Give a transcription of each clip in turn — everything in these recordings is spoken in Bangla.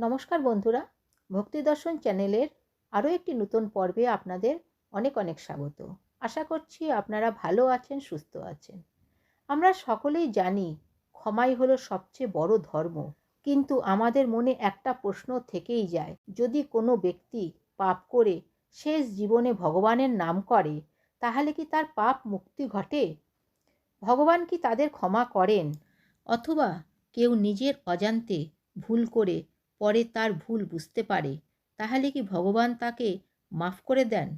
নমস্কার বন্ধুরা, ভক্তি দর্শন চ্যানেলের আরও একটি নতুন পর্বে আপনাদের অনেক অনেক স্বাগত। আশা করছি আপনারা ভালো আছেন, সুস্থ আছেন। আমরা সকলেই জানি ক্ষমাই হলো সবচেয়ে বড় ধর্ম, কিন্তু আমাদের মনে একটা প্রশ্ন থেকেই যায়, যদি কোনো ব্যক্তি পাপ করে শেষ জীবনে ভগবানের নাম করে, তাহলে কি তার পাপ মুক্তি ঘটে? ভগবান কি তাদের ক্ষমা করেন? অথবা কেউ নিজের অজান্তে ভুল করে পরে তার ভুল বুঝতে পারে, তাহলে কি ভগবান তাকে মাফ করে দেন?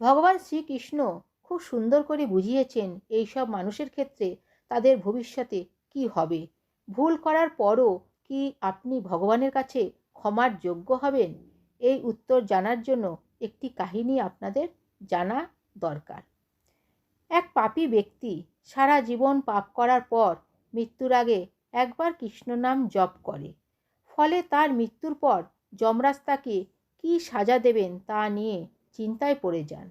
ভগবান শ্রীকৃষ্ণ খুব সুন্দর করে বুঝিয়েছেন এই সব মানুষের ক্ষেত্রে তাদের ভবিষ্যতে কি হবে। ভুল করার পরও কি আপনি ভগবানের কাছে ক্ষমার যোগ্য হবেন? এই উত্তর জানার জন্য একটি কাহিনী আপনাদের জানা দরকার। এক পাপী ব্যক্তি সারা জীবন পাপ করার পর মৃত্যুর আগে একবার কৃষ্ণ নাম জপ করে। ফলে তার মৃত্যুর পর যমরাজ তাকে কী সাজা দেবেন তা নিয়ে চিন্তায় পড়ে যান।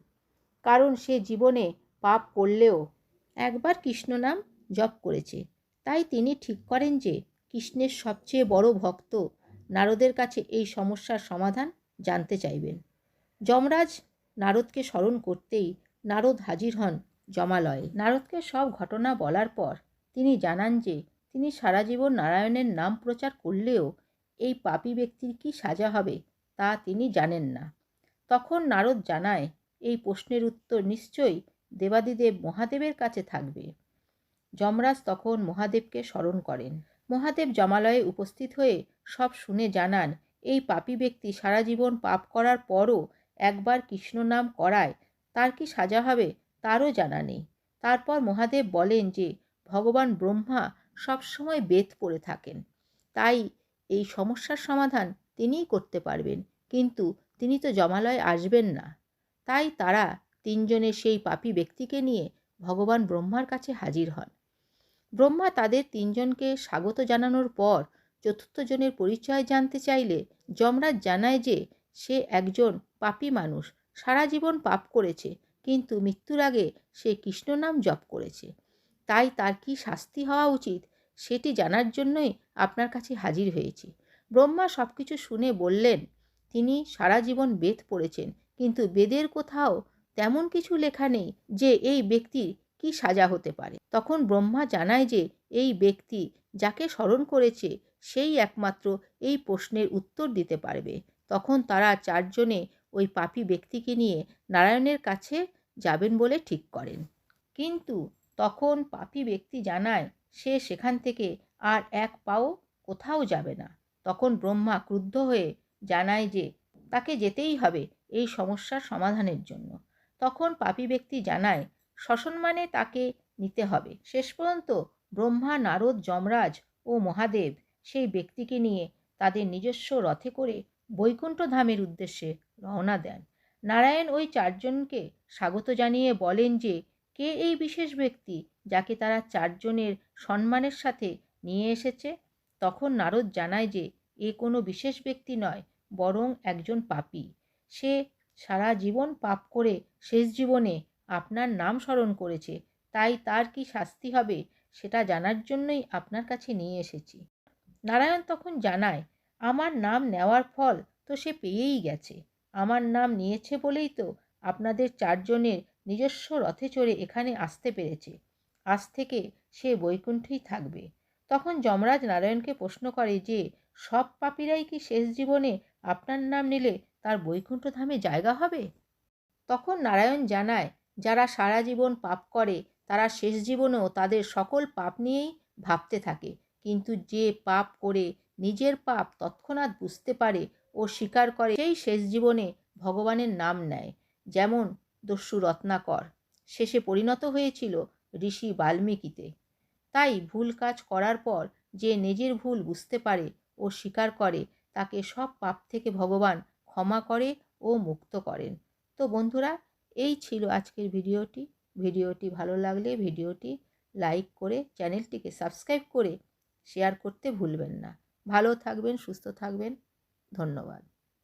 কারণ সে জীবনে পাপ করলেও একবার কৃষ্ণ নাম জপ করেছে। তাই তিনি ঠিক করেন যে কৃষ্ণের সবচেয়ে বড় ভক্ত নারদের কাছে এই সমস্যার সমাধান জানতে চাইবেন। যমরাজ নারদকে স্মরণ করতেই নারদ হাজির হন জমালয়ে। নারদকে সব ঘটনা বলার পর তিনি জানান যে তিনি সারা জীবন নারায়ণের নাম প্রচার করলেও এই পাপী ব্যক্তির কি সাজা হবে তা তিনি জানেন না। তখন নারদ জানায়, এই প্রশ্নের উত্তর নিশ্চয়ই দেবাদিদেব মহাদেবের কাছে থাকবে। যমরাজ তখন মহাদেবকে স্মরণ করেন। মহাদেব জমালয়ে উপস্থিত হয়ে সব শুনে জানান, এই পাপী ব্যক্তি সারা জীবন পাপ করার পরও একবার কৃষ্ণ নাম করায়, তার কি সাজা হবে তারও জানা নেই। তারপর মহাদেব বলেন যে, ভগবান ব্রহ্মা সবসময় বেদ পড়ে থাকেন। তাই এই সমস্যার সমাধান তিনিই করতে পারবেন। কিন্তু তিনি তো জমালয়ে আসবেন না। তাই তারা তিনজনে সেই পাপী ব্যক্তিকে নিয়ে ভগবান ব্রহ্মার কাছে হাজির হন। ব্রহ্মা তাদের তিনজনকে স্বাগত জানানোর পর চতুর্থ জনের পরিচয় জানতে চাইলে যমরাজ জানায় যে সে একজন পাপী মানুষ, সারা জীবন পাপ করেছে, কিন্তু মৃত্যুর আগে সে কৃষ্ণ নাম জপ করেছে। তাই তার কি শাস্তি হওয়া উচিত সেটি জানার জন্যই আপনার কাছে হাজির হয়েছি। ব্রহ্মা সব কিছু শুনে বললেন, তিনি সারা জীবন বেদ পড়েছেন, কিন্তু বেদের কোথাও তেমন কিছু লেখা নেই যে এই ব্যক্তির কি সাজা হতে পারে। তখন ব্রহ্মা জানায় যে এই ব্যক্তি যাকে স্মরণ করেছে সেই একমাত্র এই প্রশ্নের উত্তর দিতে পারবে। তখন তারা চারজনে ওই পাপী ব্যক্তিকে নিয়ে নারায়ণের কাছে যাবেন বলে ঠিক করেন। কিন্তু তখন পাপী ব্যক্তি জানায় সে সেখান থেকে আর এক পাও কোথাও যাবে না। তখন ব্রহ্মা ক্রুদ্ধ হয়ে জানায় যে, তাকে যেতেই হবে এই সমস্যার সমাধানের জন্য। তখন পাপি ব্যক্তি জানায়, শ্মশন মানে তাকে নিতে হবে। শেষ পর্যন্ত ব্রহ্মা, নারদ, যমরাজ ও মহাদেব সেই ব্যক্তিকে নিয়ে তাদের নিজস্ব রথে করে বৈকুণ্ঠ ধামের উদ্দেশ্যে রওনা দেন। নারায়ণ ওই চারজনকে স্বাগত জানিয়ে বলেন যে, কে এই বিশেষ ব্যক্তি যাকে তারা চারজনের সম্মানের সাথে নিয়ে এসেছে, তখন নারদ জানায় যে, এ কোনো বিশেষ ব্যক্তি নয়, বরং একজন পাপী। সে সারা জীবন পাপ করে শেষ জীবনে আপনার নাম স্মরণ করেছে, তাই তার কি শাস্তি হবে, সেটা জানার জন্যই আপনার কাছে নিয়ে এসেছি নারায়ণ তখন জানায়, আমার নাম নেওয়ার ফল তো সে পেয়েই গেছে। আমার নাম নিয়েছে বলেই তো আপনাদের চারজনের নিজস্ব রথে চড়ে এখানে আসতে পেরেছে। আজ থেকে সে বৈকুণ্ঠেই থাকবে। তখন যমরাজ নারায়ণকে প্রশ্ন করে যে, সব পাপীরাই কি শেষ জীবনে আপনার নাম নিলে তার বৈকুণ্ঠ ধামে জায়গা হবে? তখন নারায়ণ জানায়, যারা সারা জীবন পাপ করে, তারা শেষ জীবনেও তাদের সকল পাপ নিয়েই ভাবতে থাকে। কিন্তু যে পাপ করে নিজের পাপ তৎক্ষণাৎ বুঝতে পারে ও স্বীকার করে, সেই শেষ জীবনে ভগবানের নাম নেয়। যেমন দস্যু রত্নাকর। শেষে পরিণত হয়েছিল ঋষি বাল্মীকিতে। তাই ভুল কাজ করার পর যে নিজের ভুল বুঝতে পারে ও স্বীকার করে, তাকে সব পাপ থেকে ভগবান ক্ষমা করে ও মুক্ত করেন। তো বন্ধুরা, এই ছিল আজকের ভিডিওটি। ভিডিওটি ভালো লাগলে ভিডিওটি লাইক করে চ্যানেলটিকে সাবস্ক্রাইব করে শেয়ার করতে ভুলবেন না। ভালো থাকবেন, সুস্থ থাকবেন। ধন্যবাদ।